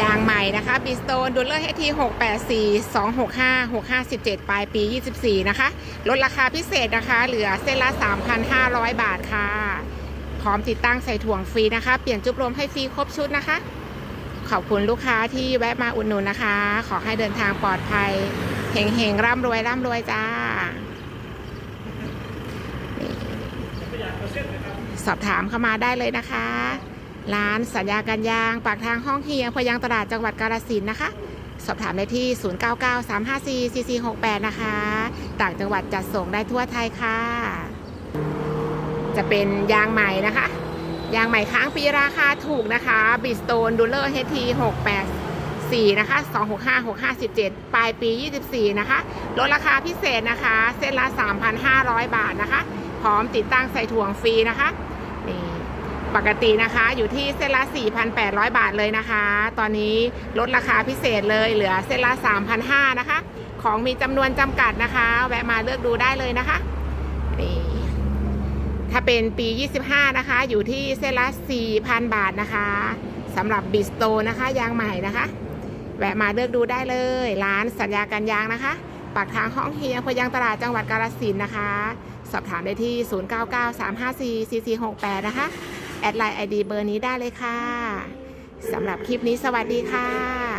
ยางใหม่นะคะบิสโตนดูเลอร์เฮที684 265 6517ปลายปี24นะคะลดราคาพิเศษนะคะ เหลือเส้นละ3,500บาทค่ะ พร้อมติดตั้งใส่ถ่วงฟรีนะคะ เปลี่ยนจุบลมให้ฟรีครบชุดนะคะ ขอบคุณลูกค้าที่แวะมาอุดหนุนนะคะ ขอให้เดินทางปลอดภัยเฮงๆร่ำรวยร่ำรวยจ้าสอบถามเข้ามาได้เลยนะคะ ร้านสัญญาการยาง ปากทางห้องเฮียงพยางตลาดจังหวัดกาฬสินนะคะ สอบถามได้ที่ 0993544468 นะคะ ต่างจังหวัดจัดส่งได้ทั่วไทยค่ะ จะเป็นยางใหม่นะคะ ยางใหม่ค้างปีราคาถูกนะคะ บิสโตนดูเลอร์เฮที684 นะคะ 265657 ปลายปี 24 นะคะ ลดราคาพิเศษนะคะ เส้นละ 3,500 บาทนะคะ พร้อมติดตั้งใส่ถ่วงฟรีนะคะนี่ ปกตินะคะอยู่ที่เส้นละ 4,800 บาทเลยนะคะ ตอนนี้ลดราคาพิเศษเลยเหลือเส้นละ 3,500 นะคะ ของมีจำนวนจำกัดนะคะ แวะมาเลือกดูได้เลยนะคะนี่ถ้าเป็นปี 25 นะคะ อยู่ที่เส้นละ 4,000 บาทนะคะสำหรับบิสโตนะคะยางใหม่นะคะ แวะมาเลือกดูได้เลย ร้านสัญญากันยางนะคะปากทางห้องเฮียพยางตลาดจังหวัดกาฬสินนะคะ สอบถามได้ที่ 0993544468 นะคะ แอดไลน์ไอดีเบอร์นี้ได้เลยค่ะสำหรับคลิปนี้สวัสดีค่ะ